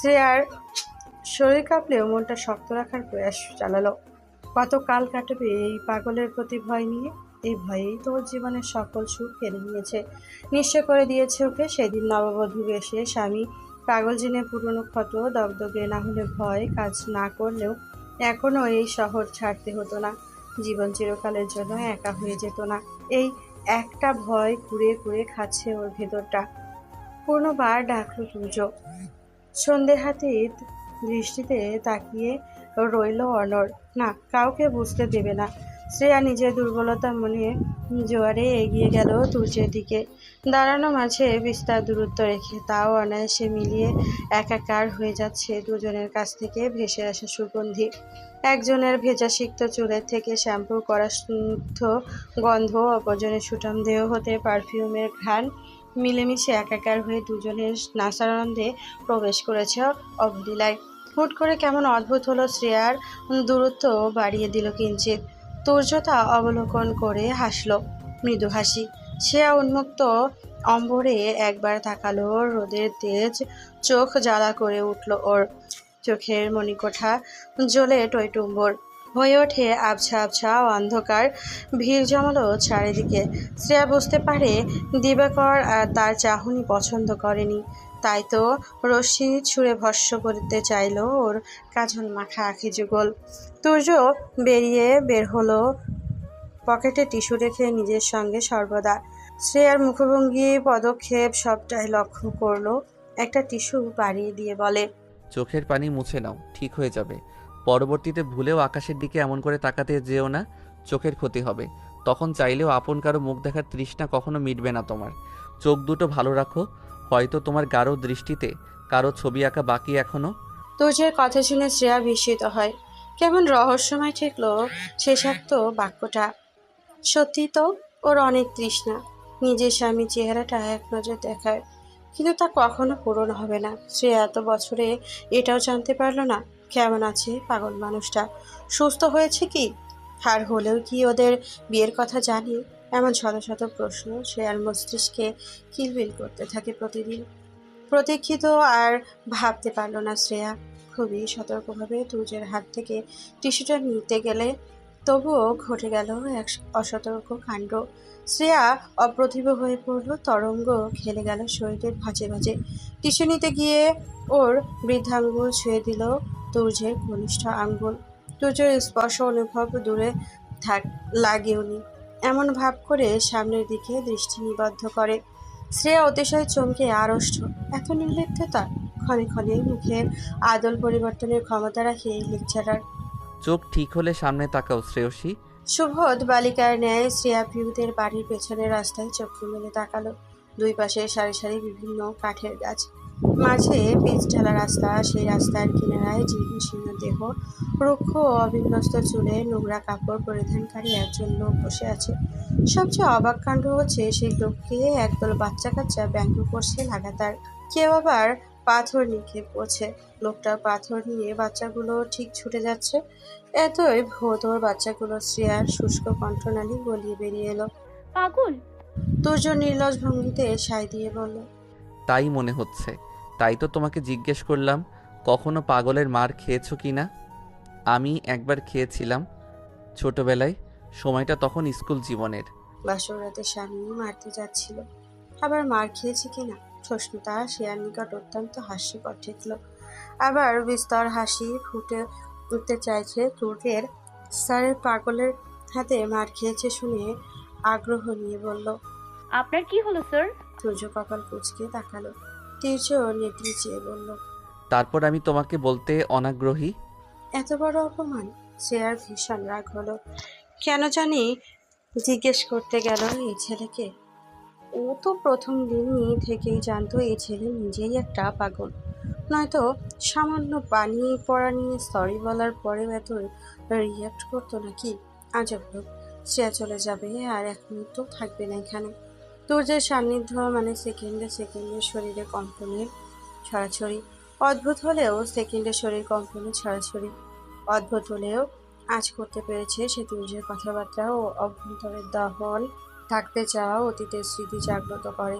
শ্রেয়ার শরীর কাঁপলেও মনটা শক্ত রাখার প্রয়াস চালালো। কত কাল কাটবে এই পাগলের প্রতি ভয় নিয়ে? এই ভয়েই তো ওর জীবনের সকল সুখ কেড়ে নিয়েছে। নিশ্চয় করে দিয়েছে ওকে সেদিন নববধূ এসে স্বামী। পাগল জেনে পুরনো ক্ষত দগদগে না হলে ভয় কাজ না করলেও এখনও এই শহর ছাড়তে হতো না। জীবন চিরকালের জন্য একা হয়ে যেত না। এই একটা ভয় কুড়ে কুড়ে খাচ্ছে ওর ভেতরটা। পূর্ণবার ডাকলো পুজো সন্ধে হাতে দৃষ্টিতে তাকিয়ে রইল অনর। না, কাউকে বুঝতে দেবে না। শ্রেয়া নিজের দুর্বলতা মনে জোয়ারে এগিয়ে গেল তুর্যের দিকে। দাঁড়ানো মাঝে বিস্তার দূরত্ব রেখে তাও অনায়াসে মিলিয়ে একাকার হয়ে যাচ্ছে দুজনের কাছ থেকে ভেসে আসা সুগন্ধি। একজনের ভেজা সিক্ত চুলের থেকে শ্যাম্পু করা গন্ধ, অপরজনের সুঠাম দেহ হতে পারফিউমের ঘ্রাণ মিলেমিশে একাকার হয়ে দুজনের নাসানন্দে প্রবেশ করেছে অবলীলায়। হুট করে কেমন অদ্ভুত হলো শ্রেয়ার দূরত্ব বাড়িয়ে দিল কিঞ্চিত তুর্যতা অবলোকন করে হাসল মৃদু হাসি। শ্রেয়া উন্মুক্ত অম্বরে একবার তাকালো, রোদের তেজ চোখ জ্বালা করে উঠল ওর। চোখের মণিকোঠা জ্বলে টইটুম্বর। হয়ে ওঠে আবছা আবছা অন্ধকার, ভিড় জমালো চারিদিকে। শ্রেয়া বুঝতে পারে দিবাকর আর তার চাহনি পছন্দ করেনি। তাই তো রশ্মি ছুঁড়ে ভস্য করতে চাইলো ওর কাজল মাখা আখি যুগল। তুর্য বেরিয়ে বের হলো পকেটে টিস্যু রেখে নিজের সঙ্গে সর্বদা। শ্রেয়ার মুখভঙ্গি, পদক্ষেপ সবটাই লক্ষ্য করল। একটা টিস্যু বাড়িয়ে দিয়ে বলে, চোখের পানি মুছে নাও, ঠিক হয়ে যাবে। পরবর্তীতে ভুলেও আকাশের দিকে এমন করে তাকাতে যেও না, চোখের ক্ষতি হবে। তখন চাইলেও আপন কারও মুখ দেখার তৃষ্ণা কখনো মিটবে না তোমার। চোখ দুটো ভালো রাখো, হয়তো তোমার গাঢ় দৃষ্টিতে কারও ছবি আঁকা বাকি এখনও। তুর্যের কথা শুনে শ্রেয়া বিস্মিত হয়। কেমন রহস্যময় ঠেকলো শেষাক্ত বাক্যটা। সত্যি তো ওর অনেক তৃষ্ণা, নিজের স্বামী চেহারাটা এক নজর দেখায়। কিন্তু তা কখনো পূরণ হবে না। শ্রেয়া এত বছরে এটাও জানতে পারল না কেমন আছে পাগল মানুষটা? সুস্থ হয়েছে কি? আর হলেও কি ওদের বিয়ের কথা জানি? এমন শত শত প্রশ্ন সে আর মস্তিষ্কে কিলবিল করতে থাকে প্রতিদিন। প্রতীক্ষিত আর ভাবতে পারল না শ্রেয়া। খুবই সতর্কভাবে তুজের হাত থেকে টিস্যুটা নিতে গেলে তবুও ঘটে গেল এক অসতর্ক কাণ্ড। শ্রেয়া অপ্রতিভ হয়ে পড়ল, তরঙ্গ খেলে গেল শরীরের ভাঁজে ভাঁজে। টিস্যু নিতে গিয়ে ওর বৃদ্ধাঙ্গুল ছুঁয়ে দিল তুর্যের ঘনিষ্ঠ আঙ্গুল। তুর্যের স্পর্শ অনুভব দূরে থাক লাগেওনি এমন ভাব করে সামনের দিকে দৃষ্টি নিবদ্ধ করে। শ্রেয়া অতিশয় চমকে আড়ষ্ট। এত নির্লিপ্ততা? ক্ষণে ক্ষণে মুখের আদল পরিবর্তনের ক্ষমতা রাখে এই লেকচারার। চোখ ঠিক হলে সামনে তাকাও শ্রেয়সী। সুবোধ বালিকার ন্যায় শ্রেয়া পিউদের বাড়ির পেছনের রাস্তায় চক্ষু মেলে তাকালো। দুই পাশে সারি সারি বিভিন্ন কাঠের গাছ। মাঝে পিচ ঢালা রাস্তা সেই রাস্তার কিনারায় জীর্ণ শীর্ণ দেহ রুক্ষ ও অবিন্যস্ত চুলে নোংরা কাপড় পরিধানকারী একজন লোক বসে আছে। সবচেয়ে অবাক কাণ্ড হচ্ছে সেই লোককে একদল বাচ্চা কাচ্চা ব্যঙ্গ করছে লাগাতার। কেউ আবার পাথর নিক্ষেপ করছে। লোকটা পাথর নিয়ে বাচ্চাগুলো ঠিক ছুটে যাচ্ছে। এতই ভোদর বাচ্চাগুলো শ্রেয়ার শুষ্ক কণ্ঠনালী গলিয়ে বেরিয়ে এলো। পাগল? তুর্য নির্লজ ভঙ্গিতে সাই দিয়ে বলল তাই মনে হচ্ছে। তাই তো তোমাকে জিজ্ঞেস করলাম কখনো পাগলের মার খেয়েছো কি না? আমি একবার খেয়েছিলাম ছোটবেলায় সময়টা তখন স্কুল জীবনের। বাসর রাতে স্বামী মারতে যাচ্ছিল। আবার মার খেয়েছে কিনা প্রশ্নটা শ্রেয়ার নিকট অত্যন্ত হাস্যকর ঠেকল। আবার বিস্তর হাসি ফুটে উঠতে চাইছে তুর্যের স্যারের পাগলের হাতে মার খেয়েছে শুনে আগ্রহ নিয়ে বলল আপনার কি হলো স্যার? তুর্য কপাল কুচকে তাকালো। তীর্য নেত্রী চেয়ে বলল তারপর আমি তোমাকে বলতে অনাগ্রহী? এত বড় অপমান? শ্রেয়ার ভীষণ রাগ হলো। কেন জানি জিজ্ঞেস করতে গেল এই ছেলেকে। ও তো প্রথম দিনই থেকেই জানতো এই ছেলে নিজেই একটা পাগল। নয়তো সামান্য পানি পড়া নিয়ে সরি বলার পরে এত রিয়াক্ট করতো নাকি? আজব লোক শ্রেয়া চলে যাবে আর এক মুহূর্ত থাকবে না এখানে। তুর্যের সান্নিধ্য মানে সেকেন্ডে সেকেন্ডে শরীরে কম্পনের ছড়াছড়ি। অদ্ভুত হলেও সেকেন্ডে শরীর কম্পনে ছড়াছড়ি। অদ্ভুত হলেও আজ করতে পেরেছে সে তুর্যের কথাবার্তা ও অভ্যন্তরের দহন। থাকতে চাওয়া অতীতের স্মৃতি জাগ্রত করে।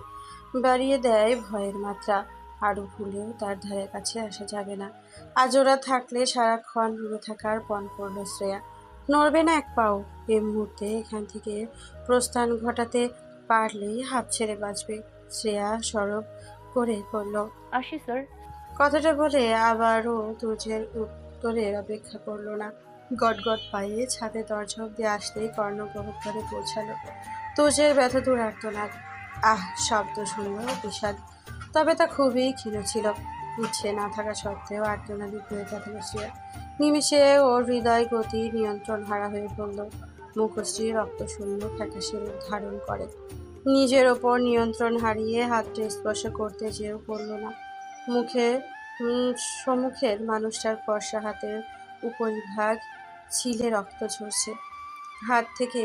বাড়িয়ে দেয় ভয়ের মাত্রা। আরও ভুলেও তার ধারে কাছে আসা যাবে না। আজ ওরা থাকলে সারাক্ষণ দূরে থাকার পণ করল শ্রেয়া। নড়বে না এক পাও। এই মুহূর্তে এখান থেকে প্রস্থান ঘটাতে পারলেই হাত ছেড়ে বাঁচবে শ্রেয়া সরব করে বলল। আসি স্যার। কথাটা বলে আবারও তুজের উত্তরের অপেক্ষা করল না। গটগট পায়ে ছাদে দরজা অব্দি আসতেই কর্ণগহ্বরে পৌঁছালো। তুজের ব্যথা দূর আর্তনাদ। আহ শব্দ শুনল বিষাদ তবে তা খুবই ক্ষীণ ছিল। ইচ্ছে না থাকা সত্ত্বেও আর্তনাদি হয়ে কাটালো সে নিমিষে ওর হৃদয় গতি নিয়ন্ত্রণ হারা হয়ে পড়ল। মুখশ্রী রক্তশূন্য ফ্যাকাশে রূপ ধারণ করে। নিজের ওপর নিয়ন্ত্রণ হারিয়ে হাতটা স্পর্শ করতে যেও করল না। মুখে সম্মুখের মানুষটার ফর্সা হাতের উপরিভাগ ছিলে রক্ত ঝরছে। হাত থেকে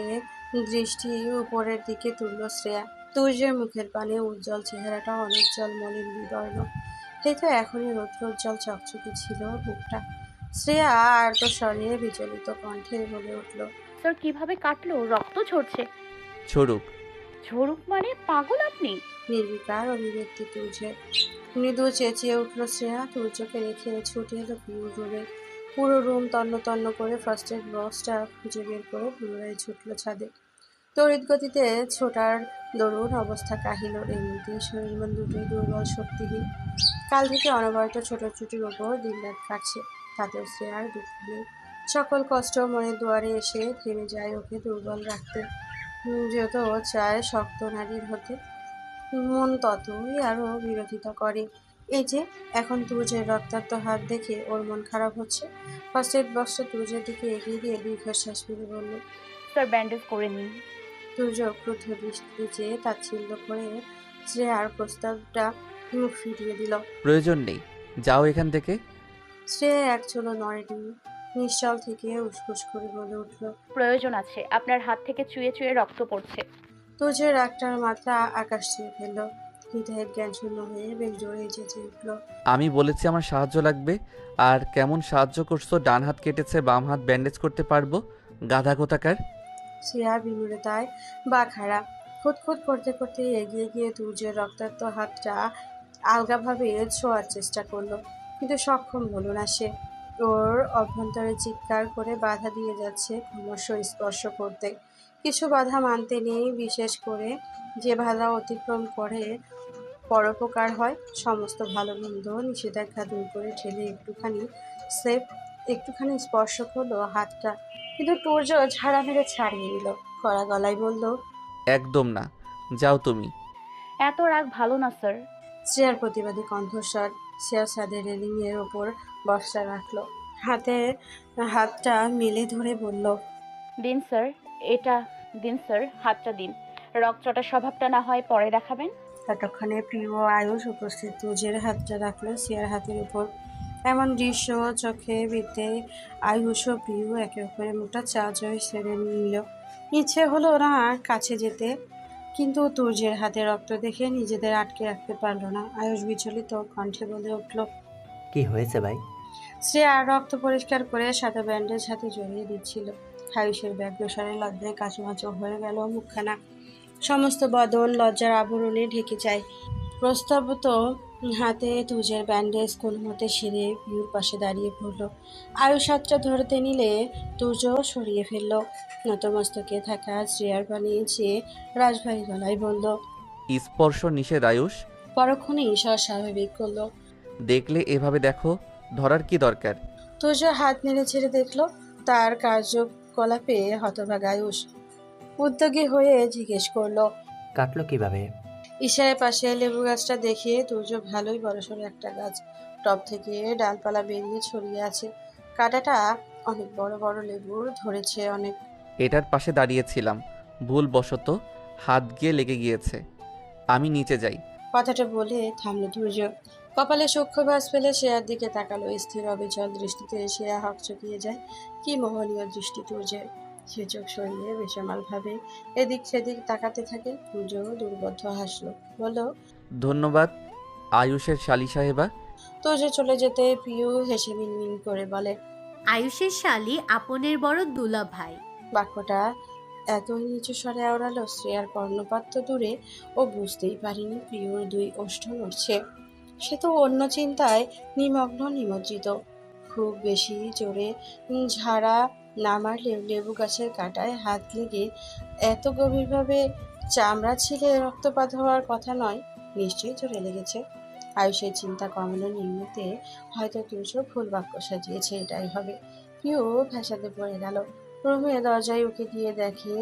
দৃষ্টি উপরের দিকে তুলল শ্রেয়া। তুর্যের মুখের পানে উজ্জ্বল চেহারাটা অনেক জল মলিন বিবর্ণ। এই তো এখনই রৌদ্রোজ্জ্বল চকচকে ছিল মুখটা শ্রেয়া আর্ত স্বরে বিচলিত কণ্ঠে বলে উঠল স্যার কীভাবে কাটলো? রক্ত ঝরছে। ছড়ুক ঝরুক মানে পাগল আপনি? নির্বিকার অভিব্যক্তি তুলছে। মৃদু চেঁচিয়ে উঠল শ্রেয়া তুর্যকে রেখে ছুটে এলো পিউর রুমে পুরো রুম তন্ন তন্ন করে ফার্স্ট এড বক্সটা খুঁজে বের করে পুনরায় ছুটল ছাদে। তড়িৎ গতিতে ছোটার দরুন অবস্থা কাহিল। এমনিতে শরীর মন দুটোই দুর্বল শক্তিহীন। কাল থেকে অনবরত ছোটাছুটির ওপর দিনরাত কাটছে। তাতেও শ্রেয়ার দুঃখ নেই। সকল কষ্ট মনের দুয়ারে এসে থেমে যায় ওকে দুর্বল রাখতে। উম, যত চায় শক্ত নারীর হতে মন ততই আরও বিরোধিতা করে। এই যে এখন তুজের রক্তাক্ত হাত দেখে ওর মন খারাপ হচ্ছে। ফার্স্ট বক্সটা তুজের দিকে এগিয়ে দিয়ে দীর্ঘশ্বাস ফেলে বলল স্যার ব্যান্ডেজ করে নিন। তুর্য ক্রুদ্ধ দৃষ্টি চেয়ে তাচ্ছিল্য করে শ্রেয়ার প্রস্তাবটা মুখ ফিরিয়ে দিল। প্রয়োজন নেই যাও এখান থেকে। শ্রেয়া এক চলো নড়েনি নিশ্চল থেকে উসফুস করে বলে উঠল প্রয়োজন আছে আপনার হাত থেকে চুয়ে চুয়ে রক্ত পড়ছে। তুজের একটার মাত্রা আকাশ ছুঁয়ে ফেলল হৃদয়ের জ্ঞান শূন্য হয়ে বেশ জোরে চেঁচে উঠল। আমি বলেছি আমার সাহায্য লাগবে আর কেমন সাহায্য করছ ডান হাত কেটেছে বাম হাত ব্যান্ডেজ করতে পারব গাধা কোথাকার? শ্রেয়া বিমূলতায় বা খাড়া খুঁতখুত করতে করতে এগিয়ে গিয়ে তুর্যের রক্তাক্ত হাতটা আলগাভাবে ছোঁয়ার চেষ্টা করল কিন্তু সক্ষম হলো না সে। ওর অভ্যন্তরে চিৎকার করে বাধা দিয়ে যাচ্ছে ক্রমশ স্পর্শ করতে। কিছু বাধা মানতে নেই বিশেষ করে যে বাধা অতিক্রম করে পরোপকার হয়। সমস্ত ভালো মন্দ নিষেধাজ্ঞা দূর করে ঠেলে একটুখানি সেফ একটুখানি স্পর্শ করল হাতটা। কিন্তু টুর্য ঝাড়া মেরে ছাড়িয়ে দিল। কড়া গলায় বলল একদম না যাও তুমি। এত রাগ ভালো না স্যার। শ্রেয়ার প্রতিবাদী কণ্ঠস্বর শ্রেয়া সাদের রেলিংয়ের ওপর বস্তা রাখল। হাতে হাতটা মেলে ধরে বলল দিন স্যার এটা দিন স্যার হাতটা দিন। রক্তটা স্বভাবটা না হয় পরে দেখাবেন? ততক্ষণে প্রিয় আয়ুষ উপস্থিত। তুজের হাতটা রাখল শ্রেয়ার হাতের উপর। এমন দৃশ্য চোখে বিদ্যে আয়ুষ ও প্রিয় একে অপরের মুখটা চা জয় সেরে নিল। ইচ্ছে হলো না কাছে যেতে। কিন্তু তুর্যের হাতে রক্ত দেখে নিজেদের আটকে রাখতে পারল না। আয়ুষ বিচলিত কণ্ঠে বলে উঠল কি হয়েছে ভাই? শ্রেয়া রক্ত পরিষ্কার করে সাথে ব্যান্ডেজ হাতে জড়িয়ে দিচ্ছিল। আয়ুষের ব্যগ্রসারে লজ্জায় কাচুমাচু হয়ে গেল মুখখানা। সমস্ত বদন লজ্জার আবরণে ঢেকে যায় প্রস্তাবত হাতে তুজের ব্যান্ডেজ কোনো মতে সেরে পিউর পাশে দাঁড়িয়ে পড়ল। আয়ুষ হাতটা ধরতে নিলে তুজ সরিয়ে ফেলল। নতমস্তকে থাকা শ্রেয়ার পানি চেয়ে রাজভারী গলায় বলল স্পর্শ নিষেধ আয়ুষ? পরক্ষণেই ঈশ্বর স্বাভাবিক করল দেখলে এভাবে দেখো ধরার কি দরকার? তুজ হাত নেড়ে ছেড়ে দেখল তার কার্যকলাপে হতভাগ আয়ুষ। উদ্যোগী হয়ে জিজ্ঞেস করল কাটলো কীভাবে? ইশারের পাশে লেবু গাছটা দেখে তুর্য ভালোই বড়সড় একটা গাছ। টব থেকে ডালপালা বেরিয়ে ছড়িয়ে আছে। কাঁটাটা অনেক বড় বড় লেবুর ধরেছে অনেক। এটার পাশে দাঁড়িয়েছিলাম। ভুল বশত হাত গিয়ে লেগে গিয়েছে। আমি নিচে যাই। কথাটা বলে থামলো তুর্য। কপালে সূক্ষ্ম ভাস ফেলে শেয়ার দিকে তাকালো। স্থির অবিচল দৃষ্টিতে শেয়া হক চকিয়ে যায়। কি মোহনীয় দৃষ্টি তুর্যের। সে চোখ সরিয়ে বেসামালভাবে এদিক সেদিক তাকাতে থাকে। তুর্য দুর্বদ্ধ হাসলো। বলল ধন্যবাদ আয়ুষের শালি সাহেবা তুর্য চলে যেতে পিউ হেসে মিনমিন করে বলে আয়ুষের শালী আপনের বড় দুলা ভাই বাক্যটা এত নিচু স্বরে আওড়ালো শ্রেয়ার কর্ণপাত তো দূরে ও বুঝতেই পারিনি প্রিয়র দুই ওষ্ঠ নড়ছে সে তো অন্য চিন্তায় নিমগ্ন নিমজ্জিত। খুব বেশি জোরে ঝাড়া না মারলেও লেবু গাছের কাঁটায় হাত লেগে এত গভীরভাবে চামড়া ছিলে রক্তপাত হওয়ার কথা নয়, নিশ্চয়ই চলে লেগেছে। আয়ুষের চিন্তা কমানোর নিমিত্তে হয়তো তুলসও ফুল বাক্য সাজিয়েছে, এটাই হবে। পিউ ফ্যাসাদে পড়ে গেল। রুমে দরজায় উকে দিয়ে দেখে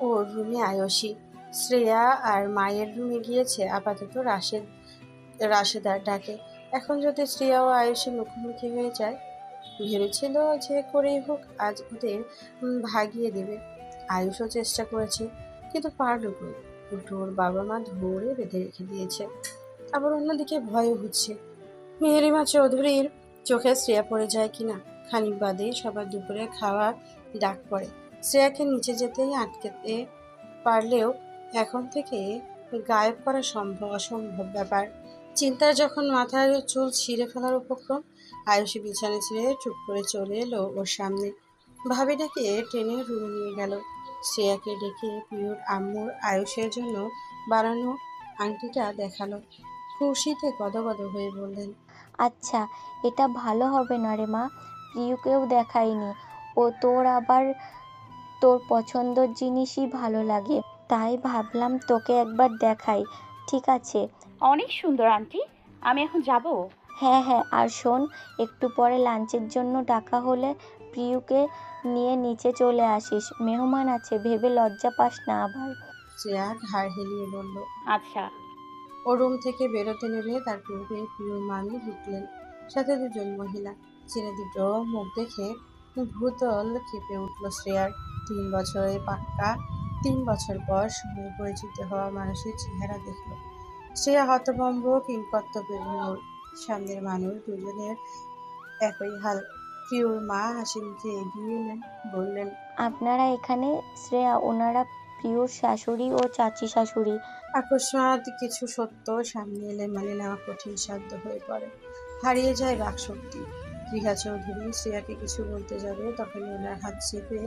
ওর রুমে আয়সী শ্রেয়া আর মায়ের রুমে গিয়েছে, আপাতত রাশেদ, রাশেদার ডাকে। এখন যদি শ্রেয়া ও আয়ুষী মুখোমুখি হয়ে যায় ভেবেছিল যে করেই হোক আজ ওদের ভাগিয়ে দেবে। আয়ুষও চেষ্টা করেছে, কিন্তু পারল কই? ওর বাবা মা ধরে বেঁধে রেখে দিয়েছে। আবার অন্যদিকে ভয়ও হচ্ছে। মেহেরিমা চৌধুরীর চোখে শ্রেয়া পড়ে যায় কিনা, খানিক বাদে সবার দুপুরে খাওয়া ডাক পড়ে। শ্রেয়াকে নিচে যেতেই আটকেতে পারলেও এখন থেকে গায়েব করা সম্ভব, অসম্ভব ব্যাপার। চিন্তার যখন মাথার চুল ছিঁড়ে ফেলার উপক্রম, আয়ুষী বিছানা ছিঁড়ে চুপ করে চলে এলো ওর সামনে। ভাবিটাকে টেনে রুমে নিয়ে গেল। শ্রেয়াকে ডেকে পিওর আম্মুর আয়ুষের জন্য বানানো আংটিটা দেখাল। খুশিতে গদগদ হয়ে বললেন আচ্ছা এটা ভালো হবে না রে মা, প্রিয়কেও দেখাইনি। ও তোর আবার তোর পছন্দর জিনিসই ভালো লাগে, তাই ভাবলাম তোকে একবার দেখাই, ঠিক আছে? অনেক সুন্দর আন্টি। আমি এখন যাব। হ্যাঁ হ্যাঁ আর শোন একটু পরে লাঞ্চের জন্য ডাকা হলে প্রিয়কে নিয়ে নিচে চলে আসিস। মেহমান আছে ভেবে লজ্জা পাস না আবার। শ্রেয়া ঘাড় হেলিয়ে বলল আচ্ছা। ও রুম থেকে বেরোতে নেবে তার পূর্বে প্রিয় মামি ঢুকলেন। সাথে দুজন মহিলা। ছেলে দুটো মুখ দেখে ভূতল কেঁপে উঠল শ্রেয়ার। তিন বছরের পাক্কা তিন বছর পর সময় পরিচিত হওয়া মানুষের চেহারা দেখল। শ্রেয়া হতভম্ব কিংকর্তব্যের মোড় সামনের মানুষ দুজনের একই হাল। প্রিয়র মা হাসি এগিয়ে এলেন বললেন আপনারা এখানে শ্রেয়া ওনারা প্রিয়র শাশুড়ি ও চাচি শাশুড়ি। আকস্মাৎ কিছু সত্য সামনে এলে মানে নেওয়া কঠিন সাধ্য হয়ে পড়ে। হারিয়ে যায় বাকশক্তি। রিহা চৌধুরী শ্রেয়াকে কিছু বলতে যাবে তখন ওনার হাত চেপে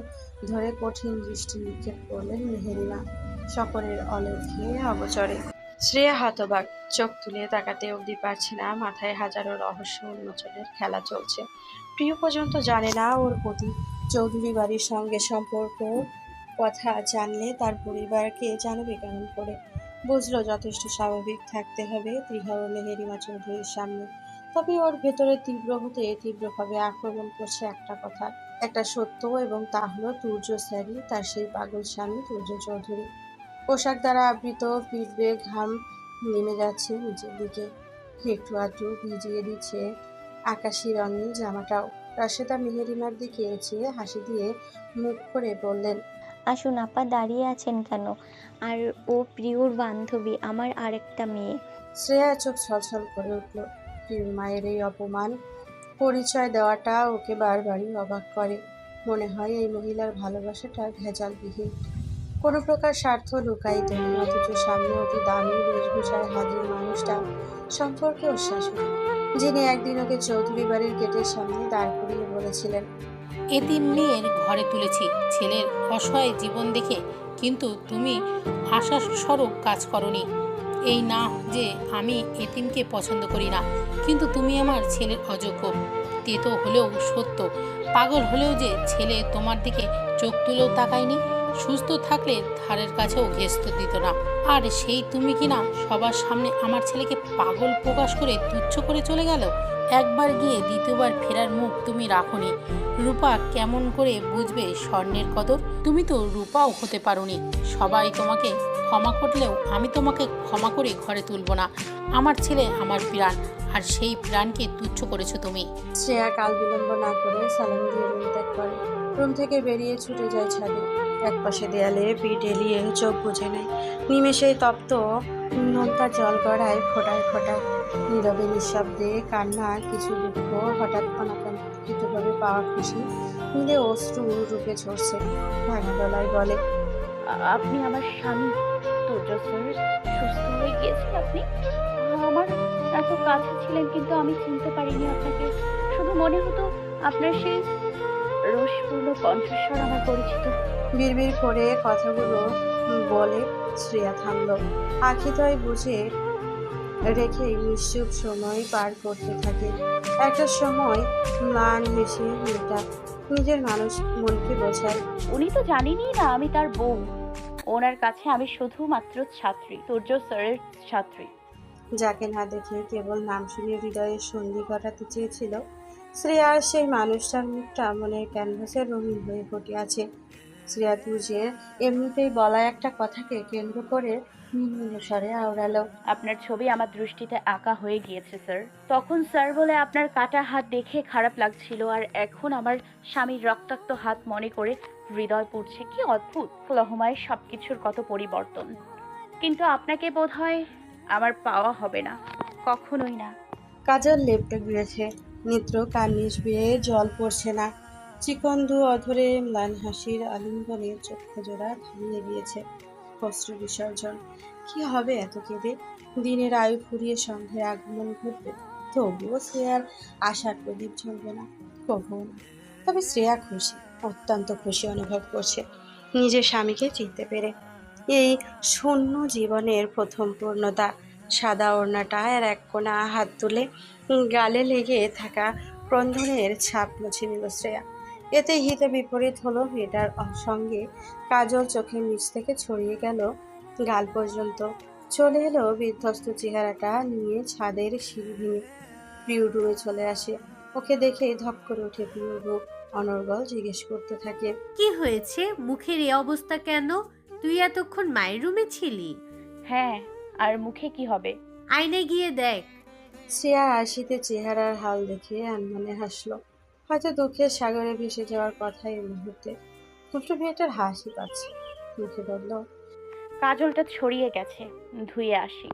ধরে কঠিন দৃষ্টি নিক্ষেপ করলেন মেহেরিমা। সকলের অলক্ষ্যে অবচরে শ্রেয়া হতবাক, চোখ তুলে তাকাতে অবধি পারছে না, মাথায় হাজারো রহস্য উন্মোচনের খেলা চলছে। প্রিয় পর্যন্ত জানে না ওর প্রতি চৌধুরী বাড়ির সঙ্গে সম্পর্ক, কথা জানলে তার পরিবারকে জানাবে কেমন করে? বুঝলো যথেষ্ট স্বাভাবিক থাকতে হবে ত্রিহা ও মেহেরিমা চৌধুরীর সামনে। তবে ওর ভেতরে তীব্র হতে তীব্রভাবে আক্রমণ করছে একটা কথা, একটা সত্য, এবং তা হলো তুর্য স্যারি তার সেই পাগল স্বামী তুর্য চৌধুরী। পোশাক দ্বারা আবৃত পিঠবে ঘাম নেমে যাচ্ছে নিচের দিকে। একটু আধটু ভিজিয়ে দিচ্ছে আকাশি রঙের জামাটাও। রাশেদা মেহেরিমার দিকে চেয়ে হাসি দিয়ে মুখ করে বললেন আসুন আপা দাঁড়িয়ে আছেন কেন? আর ও প্রিয়র বান্ধবী আমার আরেকটা মেয়ে। শ্রেয়া চোখ ছলছল করে উঠল। প্রিয় মায়ের এই অপমান পরিচয় দেওয়াটা ওকে বারবারই অবাক করে। মনে হয় এই মহিলার ভালোবাসাটা ভেজালবিহীন। কোনো প্রকার স্বার্থ লুকায়িত নেই, অথচ সামনে অতি দামি বেশভূষায় হাজির মানুষটা সম্পর্কে ওর শাশুড়ি যিনি একদিন ওকে চৌধুরী বাড়ির গেটের সামনে দাঁড় করিয়ে বলেছিলেন এতিম মেয়ের ঘরে তুলেছি। ছেলের অসহায় জীবন দেখে কিন্তু তুমি আশা স্বরূপ কাজ করনি। এই না যে আমি এতিমকে পছন্দ করি না, কিন্তু তুমি আমার ছেলের অযোগ্য। তেতো হলেও সত্য। পাগল হলেও যে ছেলে তোমার দিকে চোখ তুলেও তাকায়নি? সুস্থ থাকলে ধারের কাছেও ঘেস্ত দিত না। আর সেই তুমি কিনা সবার সামনে আমার ছেলেকে পাগল প্রকাশ করে তুচ্ছ করে চলে গেল? একবার গিয়ে দ্বিতীয়বার ফেরার মুখ তুমি রাখনি। রূপা কেমন করে বুঝবে স্বর্ণের কদর? তুমি তো রূপাও হতে পারোনি। সবাই তোমাকে ক্ষমা করলেও আমি তোমাকে ক্ষমা করে ঘরে তুলব না। আমার ছেলে আমার প্রাণ, আর সেই প্রাণকে তুচ্ছ করেছ তুমি। শ্রেয়া কাল বিলম্ব না করে সালাম দিয়ে রুম ত্যাগ করে। রুম থেকে বেরিয়ে ছুটে যায় ছাদে। একপাশে দেয়ালে পিঠ এলিয়ে চোখ বুঝে নেয়। নিমেষেই তপ্ত নোনতা জল গড়ায় ফোটায় ফোটায়। নীরবে নিঃশব্দে কান্না, কিছু দুঃখ হঠাৎ অনাকাঙ্ক্ষিতভাবে পাওয়া খুশি। মিলে অশ্রু রূপে ঝরছে। ভাঙা গলায় বলে আপনি আমার স্বামী। স্যার সুস্থ হয়ে গিয়েছেন আপনি? আমার এত কাছে ছিলেন কিন্তু আমি চিনতে পারিনি আপনাকে। শুধু মনে হতো আপনার সেই রসপূর্ণ কণ্ঠস্বর আমার পরিচিত। বিড়বিড় করে কথাগুলো বলে শ্রেয়া থামল। আখিতয় বুঝে রেখেই নিশ্চুপ সময় পার করতে থাকে। একটা সময় ম্লান হেসে মেয়েটা নিজের মানুষ মনকে বোঝায়। উনি তো জানেনই না আমি তার বউ। ওনার কাছে আমি শুধুমাত্র ছাত্রী সূর্য স্যারের ছাত্রী। যাকে না দেখে কেবল নাম শুনে হৃদয়ের সন্ধি ঘটাতে চেয়েছিল শ্রেয়ার সেই মানুষটার মুখটা মনের ক্যানভাসে রঙিন হয়ে ফুটে আছে। শ্রেয়া তুজে এমনিতেই বলা একটা কথাকে কেন্দ্র করে নিম্ন স্বরে আওড়ালো। আপনার ছবি আমার দৃষ্টিতে আঁকা হয়ে গিয়েছে স্যার। তখন স্যার বলে আপনার কাটা হাত দেখে খারাপ লাগছিল আর এখন আমার স্বামীর রক্তাক্ত হাত মনে করে হৃদয় পড়ছে। কি অদ্ভুত! লহমায় সব কিছুর কত পরিবর্তন। কিন্তু আপনাকে বোধ হয় আমার পাওয়া হবে না। কখনোই না। কাজল লেপটে গিয়েছে। নেত্র কার্নিশ বেয়ে জল পড়ছে না। চিকন দু অধরে ম্লান হাসির আলিঙ্গনে চক্ষু জোড়া থামিয়ে দিয়েছে অস্ত্র বিসর্জন, কি হবে এত কেঁদে? দিনের আয়ু ফুরিয়ে সন্ধ্যের আগমন ঘটবে, তবুও শ্রেয়ার আশার প্রদীপ জ্বলবে না। কবুও না। তবে শ্রেয়া খুশি, অত্যন্ত খুশি অনুভব করছে। নিজের স্বামীকে চিনতে পেরে। এই শূন্য জীবনের প্রথম পূর্ণতা, সাদা ওড়নাটা আর এক কোণা হাত তুলে গালে লেগে থাকা ক্রন্দনের ছাপ মুছে নিল শ্রেয়া। এতে হিতে বিপরীত হলো মেয়েটার সঙ্গে কাজল চোখের নিচ থেকে ছড়িয়ে গেল গাল পর্যন্ত। চলে এলো বিধ্বস্ত চেহারাটা নিয়ে ছাদের সিঁড়ি ভেঙে। প্রিয় রুমে চলে আসে। ওকে দেখে ধপ করে ওঠে প্রিয় রূপ অনর্গল জিজ্ঞেস করতে থাকে কি হয়েছে? মুখের এ অবস্থা কেন? তুই এতক্ষণ মায়ের রুমে ছিলি? হ্যাঁ আর মুখে কি হবে? আয়নায় গিয়ে দেখ। শ্রেয়া আশিতে চেহারার হাল দেখে আনমনে হাসলো। হয়তো দুঃখের সাগরে ভেসে যাওয়ার কথা এই মুহূর্তে। দুটো মেয়েটার হাসি পাচ্ছে। মুখে বলল কাজলটা ছড়িয়ে গেছে ধুয়ে আসি।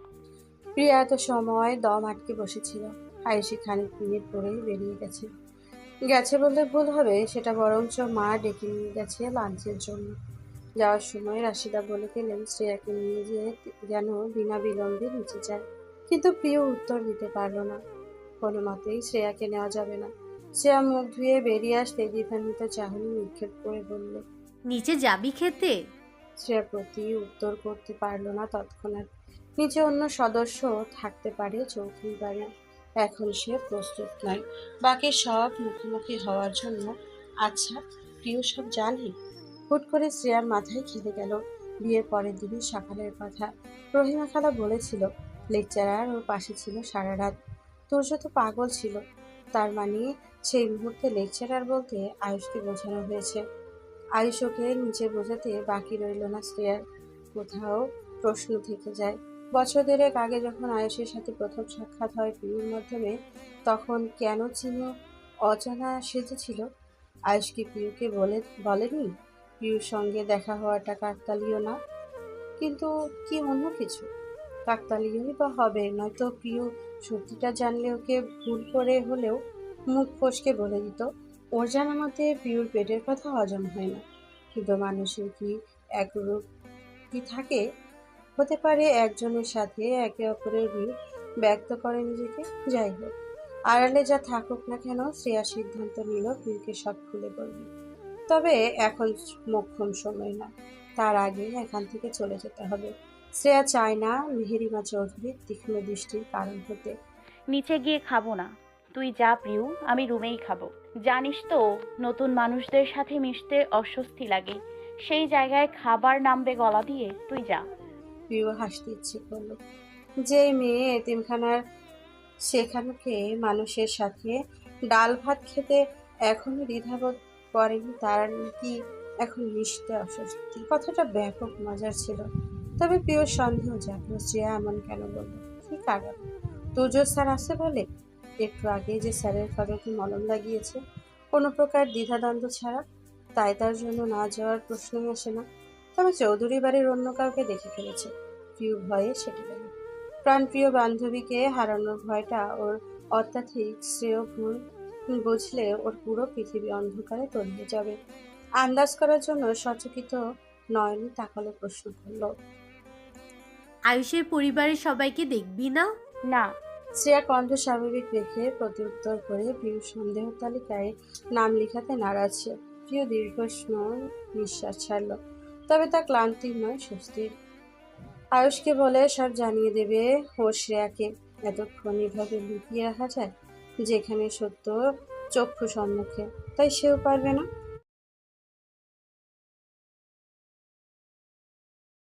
প্রিয়া এত সময় দম আটকে বসেছিল। আয়ুষি খানিক মিনিট পরেই বেরিয়ে গেছে। গেছে বললে ভুল হবে সেটা বরঞ্চ মা ডেকে নিয়ে গেছে লাঞ্চের জন্য। যাওয়ার সময় রাশিদা বলে গেলেন শ্রেয়াকে নিয়ে যেয়ে যেন বিনা বিলম্বে নিচে যায়। কিন্তু প্রিয় উত্তর দিতে পারল না। কোনো মতেই শ্রেয়াকে নেওয়া যাবে না। শ্রেয়া মুখ ধুয়ে বেরিয়ে আসতে দ্বিধান্বিত চাহনি নিক্ষেপ করে বলল নিচে যাবি খেতে? শ্রেয়া প্রতি উত্তর করতে পারল না তৎক্ষণাৎ। নিচে অন্য সদস্য থাকতে পারে চৌধুরী বাড়ি এখন সে প্রস্তুত নয়। বাকি সব মুখোমুখি হওয়ার জন্য আচ্ছা প্রিয় সব জানি। হুট করে শ্রেয়ার মাথায় খেলে গেল। বিয়ের পরের দিনই সকালের কথা। রহিমা খালা বলেছিল লেকচারার ওর পাশে ছিল সারা রাত। তুর্য তো পাগল ছিল। তার মানে সেই মুহূর্তে লেকচারার বলতে আয়ুষকে বোঝানো হয়েছে। আয়ুষ ওকে নিচে বোঝাতে বাকি রইল না শ্রেয়ার। কোথাও প্রশ্ন থেকে যায়। বছর দেড়েক আগে যখন আয়ুষের সাথে প্রথম সাক্ষাৎ হয় পিউর মাধ্যমে, তখন কেন চিনো অজানা সেজেছিল আয়ুষ কি পিউকে বলে, বলেনি? পিউর সঙ্গে দেখা হওয়াটা কাকতালীয় না। কিন্তু কি অন্য কিছু? কাকতালীয়ই বা হবে, নয়তো প্রিয় সত্যিটা জানলে ওকে ভুল করে হলেও মুখ ফসকে বলে দিত। ওর জানা মতে পিউর পেটের কথা হজম হয় না। কিন্তু মানুষের কি একরূপ কি থাকে? হতে পারে একজনের সাথে একে অপরের রূপ ব্যক্ত করে নিজেকে। যাই হোক, আড়ালে যা থাকুক না কেন শ্রেয়া সিদ্ধান্ত নিল পিউকে সব খুলে বলবে। তবে এখন মোক্ষম সময় না, তার আগে এখান থেকে চলে যেতে হবে। শ্রেয়া চায় না মেহেরিমা চৌধুরীর তীক্ষ্ণ দৃষ্টির কারণ হতে। নিচে গিয়ে খাব না। তুই যা প্রিয় আমি রুমেই খাব। জানিস তো নতুন মানুষদের সাথে মিশতে অস্বস্তি লাগে। সেই জায়গায় খাবার নামবে গলা দিয়ে তুই যা। প্রিয় হাসতে ইচ্ছে করল। যে মেয়ে এতিমখানার সেখানকে মানুষের সাথে ডাল ভাত খেতে এখনও দ্বিধাবোধ করেনি তার কি এখন মিশতে অস্বস্তি? কথাটা ব্যাপক মজার ছিল। তবে প্রিয় সন্দেহ জাগলো শ্রেয়া এমন কেন বলল? কি কারণ? তুজো স্যার আসে বলে একটু আগে যে স্যারের ফাঁকে মলম লাগিয়েছে, কোনো প্রকার দ্বিধাদ্বন্দ্ব ছাড়া। তাই তার জন্য না যাওয়ার প্রশ্নই আসে না। তবে চৌধুরী বাড়ির অন্য কাউকে দেখে ফেলেছে। প্রিয় ভয়ে সেটি গেল প্রাণপ্রিয় বান্ধবীকে হারানোর ভয়টা ওর অত্যাধিক শ্রেয় ভুল বুঝলে ওর পুরো পৃথিবী অন্ধকারে তলিয়ে যাবে। আন্দাজ করার জন্য সচকিত নয়নি তাকালো প্রশ্ন করল। আয়ুষের পরিবারের সবাইকে দেখবি না? না। শ্রেয়া কণ্ঠ স্বাভাবিক রেখে প্রত্যুত্তর করে প্রিয় সন্দেহ তালিকায় নাম লিখাতে নারাজ। প্রিয় দীর্ঘষ্ণ নিঃশ্বাস ছাড়ল। তবে তা ক্লান্তির নয়, স্বস্তির। আয়ুষকে বলে সব জানিয়ে দেবে ও শ্রেয়াকে। এতক্ষণ এভাবে লুকিয়ে রাখা যায় যেখানে সত্য চক্ষু সম্মুখে। তাই সেও পারবে না।